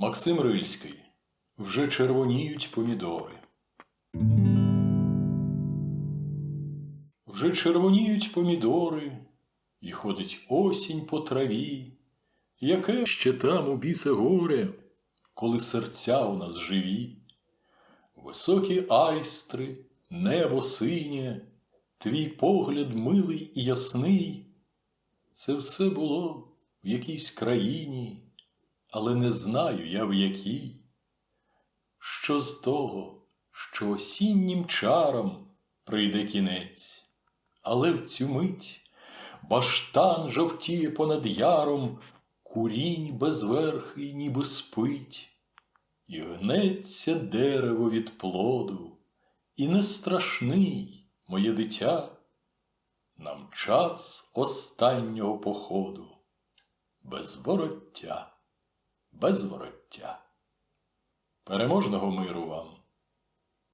Максим Рильський. Вже червоніють помідори. Вже червоніють помідори, і ходить осінь по траві. Яке ще там у біса горе, коли серця у нас живі? Високі айстри, небо синє, твій погляд милий і ясний. Це все було в якійсь країні, але не знаю я в якій. Що з того, що осіннім чарам прийде кінець, але в цю мить баштан жовтіє понад яром, курінь безверхий ніби спить, і гнеться дерево від плоду, і не страшний, моє дитя, нам час останнього походу, без вороття, без вороття. Переможного миру вам!